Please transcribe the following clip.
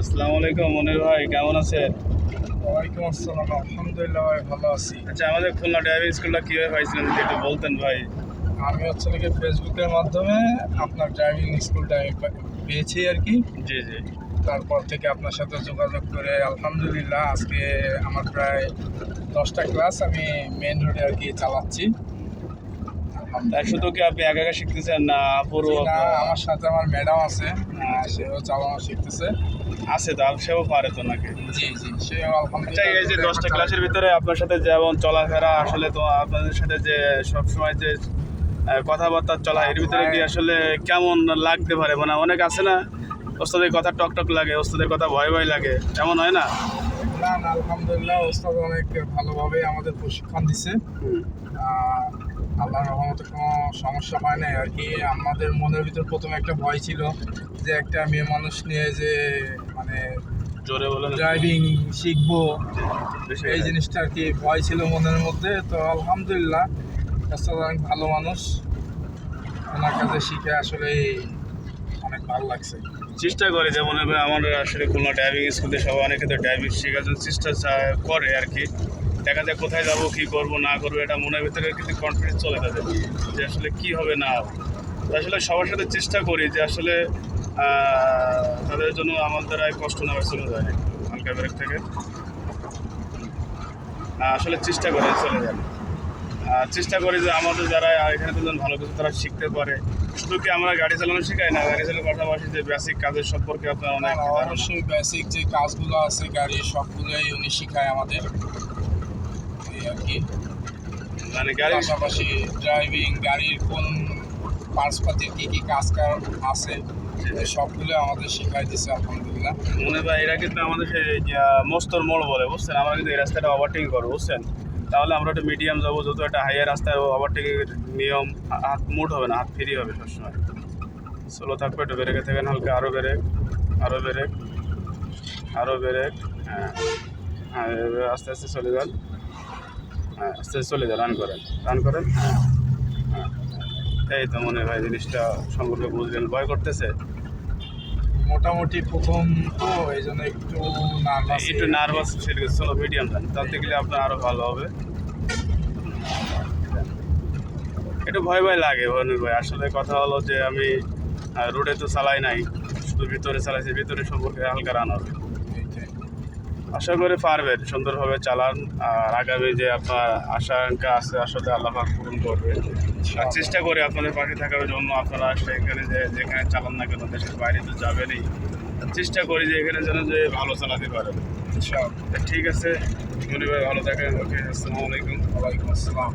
আসসালামু আলাইকুম মনির ভাই কেমন আছেন? ওয়ালাইকুম আসসালাম আলহামদুলিল্লাহ ভাই ভালো আছি। আচ্ছা আমাদের খুলনা ড্রাইভিং স্কুলটা কীভাবে পাইছিলেন যদি একটু বলতেন ভাই? আমি হচ্ছে নাকি ফেসবুকের মাধ্যমে আপনার ড্রাইভিং স্কুলটা আমি পেয়েছি আর কি। জি জি। তারপর থেকে আপনার সাথে যোগাযোগ করে আলহামদুলিল্লাহ আজকে আমার প্রায় দশটা ক্লাস আমি মেন রোডে আর কি চালাচ্ছি। তাই শুধু কি আপনি একা একা শিখতেছেন না পুরো আমার সাথে আমার ম্যাডাম আছে আহ, সেও চালানো শিখতেছে। আছে তো সেও পারে তো নাকি? জি জি সেও আচ্ছা এই যে দশটা ক্লাসের ভিতরে আপনার সাথে যেমন চলাফেরা আসলে তো আপনাদের সাথে যে সব সময় যে কথাবার্তা চলা এর ভিতরে কি আসলে কেমন লাগতে পারে? মানে অনেক আছে না ওস্তাদের কথা টক টক লাগে ওস্তাদের কথা ভয় ভয় লাগে এমন হয় না? না না আলহামদুলিল্লাহ ওস্তাদ অনেক ভালোভাবে আমাদের প্রশিক্ষণ দিছে। আল্লাহর রহমতে কোনো সমস্যা হয় নাই আর কি। আমাদের মনের ভিতর প্রথমে একটা ভয় ছিল যে একটা মেয়ে মানুষ নিয়ে যে মানে জোরে বলেন ড্রাইভিং শিখব এই জিনিসটা আর কি ভয় ছিল মনের মধ্যে। তো আলহামদুলিল্লাহ অনেক ভালো মানুষ। ওনার কাছে শিখে আসলে অনেক ভালো লাগছে। চেষ্টা করে যেমন আমার আসলে কোনো ড্রাইভিং স্কুলে সবাই অনেকে তো ড্রাইভিং শেখার জন্য চেষ্টা চা- করে আর কি। দেখা যায় কোথায় যাব কি করব না করব এটা মনের ভিতরে কিন্তু কনফিডেন্স চলে তাদের যে আসলে কি হবে না হবে। আসলে সবার সাথে চেষ্টা করি যে আসলে তাদের জন্য আমার দ্বারা কষ্ট না চলে যায় হালকা ব্রেক থেকে। আসলে চেষ্টা করে চলে যায় আর চেষ্টা করি যে আমাদের যারা এখানে তো যেন ভালো কিছু তারা শিখতে পারে। শুধু কি আমরা গাড়ি চালানো শেখাই না গাড়ি চালানোর পাশাপাশি যে বেসিক কাজের সম্পর্কে আপনার অনেক আর অবশ্যই বেসিক যে কাজগুলো আছে গাড়ির সবগুলোই উনি শিখায় আমাদের। আর কি। মানে গাড়ি পাশাপাশি ড্রাইভিং গাড়ির কোন পার্টসপাতির কী কী কাজ কার আছে সবগুলো আমাদের শিখাই দিছে আলহামদুলিল্লাহ। মনে হয় এরা কিন্তু আমাদের মস্তর মোড় বলে বুঝছেন? আমরা কিন্তু এই রাস্তাটা ওভারটেকিং করব বুঝছেন? তাহলে আমরা একটা মিডিয়াম যাব যত একটা হাইয়ার রাস্তায় ওভারটেকিংয়ের নিয়ম হাত মুট হবে না হাত ফ্রি হবে সবসময়। স্লো থাকবে একটু ব্রেকে থাকেন হালকা আরও ব্রেক আরও ব্রেক আরও ব্রেক হ্যাঁ আস্তে আস্তে চলে যান। হ্যাঁ আস্তে আস্তে চলে যান রান করেন। রান করেন হ্যাঁ হ্যাঁ। এই তো মনে হয় জিনিসটা সম্পর্কে বুঝলেন ভয় করতেছে? মোটামুটি প্রথম তো এই জন্য একটু নার্ভাস একটু নার্ভাস ফিল চলো মিডিয়াম দেন তাতে গেলে আপনার আরও ভালো হবে। একটু ভয় ভয় লাগে ভয়নুর ভাই আসলে কথা হলো যে আমি রোডে তো চালাই নাই শুধু ভিতরে চালাইছি ভিতরে সম্পর্কে হালকা রান হবে। আশা করে পারবেন সুন্দরভাবে চালান। আর আগামী যে আপনার আশা আকাঙ্ক্ষা আছে আসলে আল্লাহ পূরণ করবে। আর চেষ্টা করে আপনাদের পাশে থাকার জন্য আপনারা সেখানে যে যেখানে চালান না কেন দেশের বাইরে তো যাবেনই। চেষ্টা করি যে এখানে যেন যে ভালো চালাতে পারেন। ঠিক আছে ভালো থাকেন। ওকে আসসালামু আলাইকুম। ওয়ালাইকুম আসসালাম।